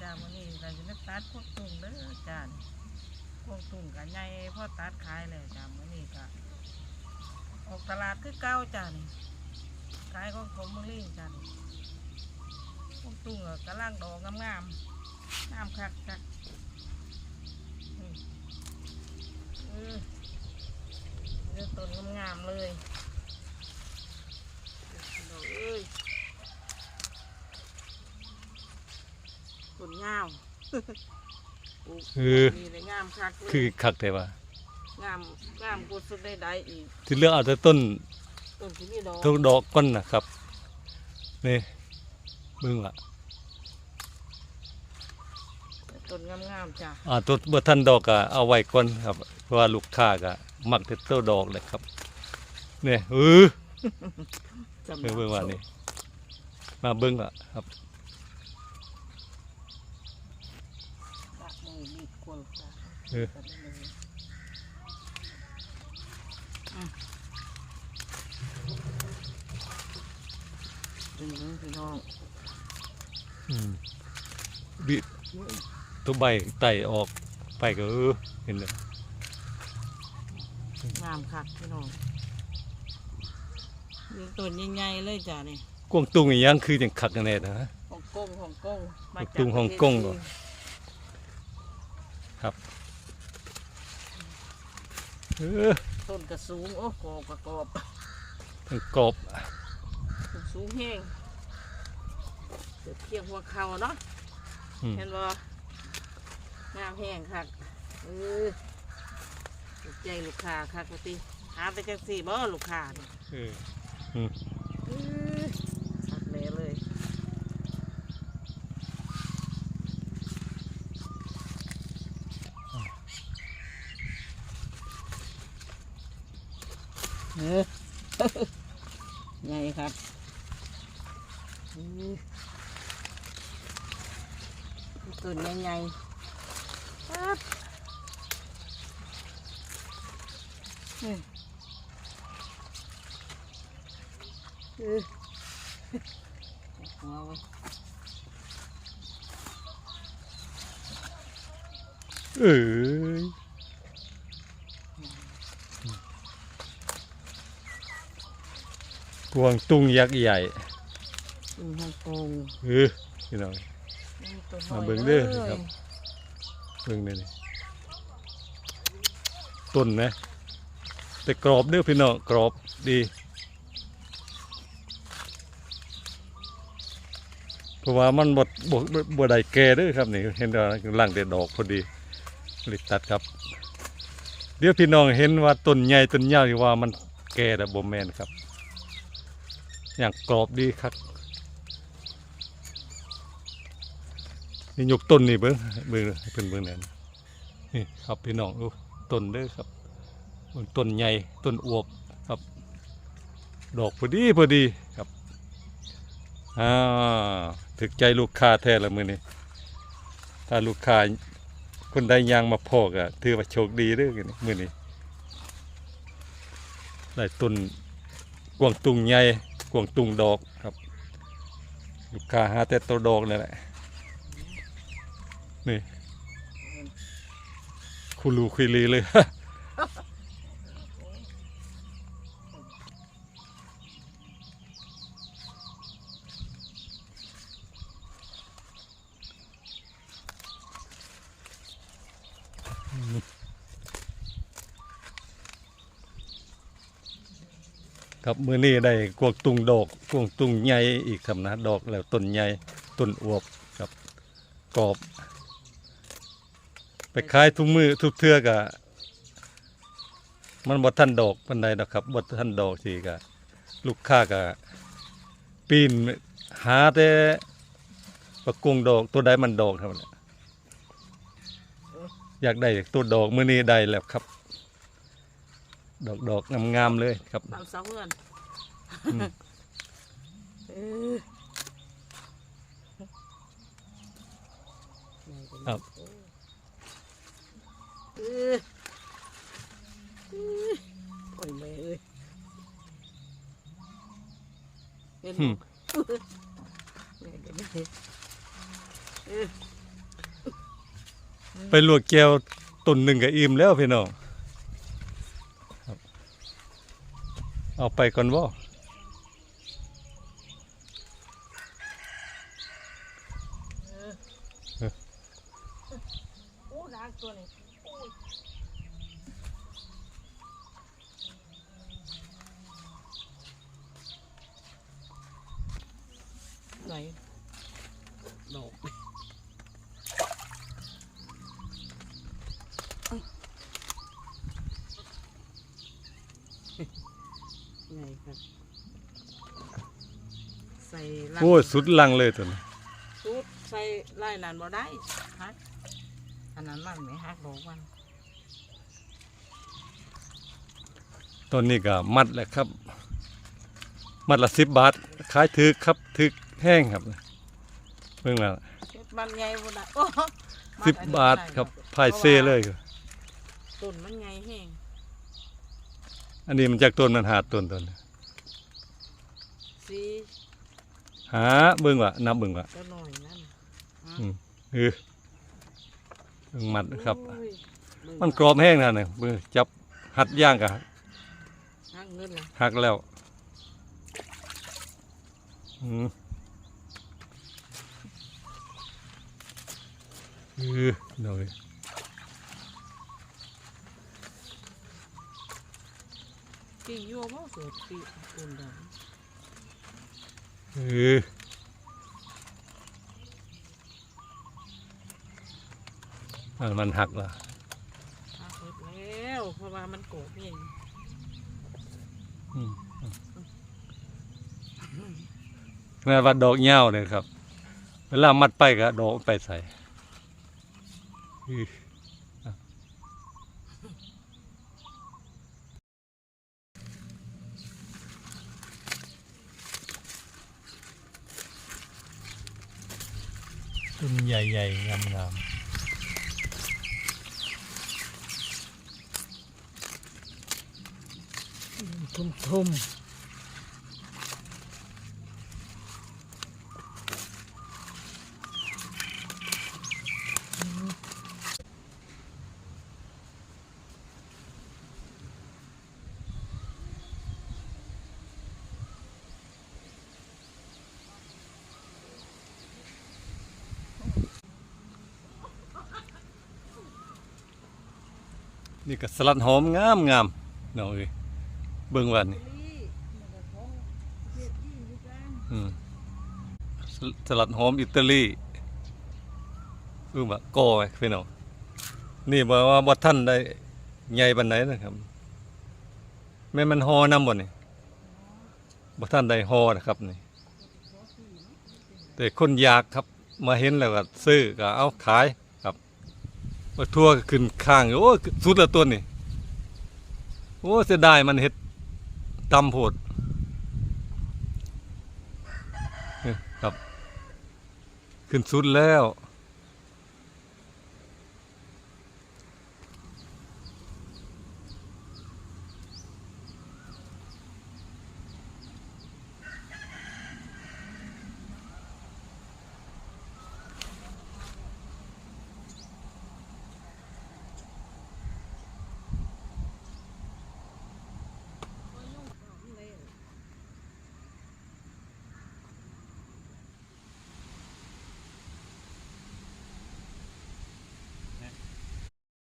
จ้ามื้อนี้ก็สิมาตัดพวกตุ่งเด้อจ้านี่พวกตุ่งก็ใหญ่พอตัดขายแล้วจ้ามื้อนี้ก็ออกตลาดคือเก่าจ้านี่ขายของผมมื้อนี้จ้านี่พวกตุ่งก็กำลังดอกงามๆงามคักจ้ะเออเลือต้นงามๆเลยเอ้ย ต้นงามปลูกเออนี่เลยงามคักเลยคือคักแต่ว่างามงามกูสุดได้ได้อีกที่เลือกเอาแต่ต้นต้นที่นี่ดอกทุกดอกก้อนนะครับนี่เบิ่งล่ะต้นงามงามๆจ้ะอ่าตัวบ่ทันดอกก็เอาไว้ก่อนครับ เพราะว่าลูกค้าก็มักแต่ตัวดอกเลยครับนี่เออจำเบิ่งเบิ่งว่านี่มาเบิ่งล่ะครับ ปะมือมีดกวนจ้ะ เออตัดได้เลยอะเป็นเรื่องพี่น้องอืมบิตัวใบไต่ออกไปก็เออเห็นเลยงามคักพี่น้องนี่ต้นใหญ่ๆเลยจ้ะนี่กวางตุ้งอีหยังคือจังคักแน่นะฮ่องกงฮ่องกงมาจากตุ้งฮ่องกงเหรอประเทศจีนเออ ต้นกระสูงโอ้กอบกระกอบทั้งกรอบต้นสูงแห้งเกือบเพียงหัวเข่าเนาะอืมเห็นบ่งามแห้งคักเออถูกใจลูกค้าคักปกติหาไปจังสี่บ่ลูกค้านี่เออ เออคักแน่เลยเออ ใหญ่ครับอือต้นใหญ่ๆปั๊บเออเออหัวเอ้ย กวางตุ้งยักษ์ใหญ่อือฮ่องกงเออพี่น้องนี่ตัวมาน้อยเบิ่งเด้อลยครับ เบิ่งนี่นี่ต้นนะ แต่กรอบเด้อพี่น้องกรอบดีเพราะว่ามันบดบดบดได้แก่เด้อครับนี่เห็นว่าล่างแต่ดอกพอดีเลยตัดครับ เดี๋ยวพี่น้องเห็นว่าต้นใหญ่ต้นยาวที่ว่ามันแก่แต่บ่แม่นครับ อย่างกรอบดีครับนี่ยกต้นนี่เบิ้งเบิ้งเป็นเบิ้งนั่นนี่ครับพี่น้องดูต้นเด้อครับต้นใหญ่ต้นอวบครับ ดอกพอดีพอดีครับอ่าถึกใจลูกค้าแท้ละมือนี้ถ้าลูกค้าคนใดยางมาพอกอะถือว่าโชคดีเด้อกันนี่มือนี้ได้ต้นกวางตุงใหญ่ กวงตุงดอกครับลูกค้าหาแต่ตัวดอกนี่แหละนี่คุรูคุยลีเลย ครับมือนี้ได้กวางตุงดอกกวงตุงใหญ่อีกครับนะดอกแล้วต้นใหญ่ต้นอวบครับกรอบ ไปขายทุกมือทุกเทือกะมันบ่ทันดอกปานใดนะครับบ่ทันดอกสิกะลูกค้ากะปีนหาแต่ประกงดอกตัวใดมันดอกครับอยากได้ตัวดอกมื้อนี้ได้แล้วครับ ดอกดอกงามๆเลยครับตามเสาเพื่อนอืมเออครับเออเออโอ้ยแม่เอ้ยเห็นอืบ่มแม่ก็ไม่เห็นเออไปลวกแก้วต้นหนึ่งก็อิ่มแล้วพี่น้องครับ เอาไปก่อนบ่ โอ้ดักตัวนี้โอ้ยไหนดอกไงครับ ใส่ลังโอ้ยสุดลังเลยตัวนี้สูตรใส่ไล่นานบ่ได้ฮักอันนั้นมันไม่ฮักดอกมันต้นนี้ก็มัดแหละครับ มัดละสิบบาทขายถึกครับถึกแห้งครับเบิ่งแล้วเฮ็ดมันใหญ่บ่ได้โอ้สิบบาทครับพายเซเลยครับต้นมันใหญ่แห้งอันนี้มันจากต้นมันหาต้นต้นสี หาเบิ่งว่านับเบิ่งว่าก็หน่อยนั่นอืมเออเบิ่งมัดครับโอ้ยเบิ่งมันกรอบแห้งนะเนี่ยเบิ่งจับหัดย่างกะฮักเงินเลยหักแล้วอืมเออเดี๋ยวเลยปีโยบ่เกิดปีต้นดอก เอออ่ามันหักละฮักเบิดแล้วเพราะว่ามันโกบเองอืมแม่ว่าดอกเหย้าเนี่ยครับ เวลามัดไปก็ดอกไปใส่อื้ออะ ต้นใหญ่ๆงามทุ่มทุ่มๆ นี่ก็สลัดหอมงามงามๆเนาะเอ้ยเบิ่งว่านี่สลัดหอมอิตาลีอือว่าก่อไว้พี่น้องนี่บอกว่าบ่ทันได้ใหญ่ปานไหนนะครับแม่มันฮอน้ำบ่นี่บ่ทันได้ฮอนะครับนี่แต่คนอยากครับมาเห็นแล้วก็ซื้อก็เอาขาย ว่าทั่วขึ้นข้างโอ้สุดละตัวนี่โอ้เสียดายมันเห็ดตำโพดเอ้ยครับ ขึ้นสุดแล้ว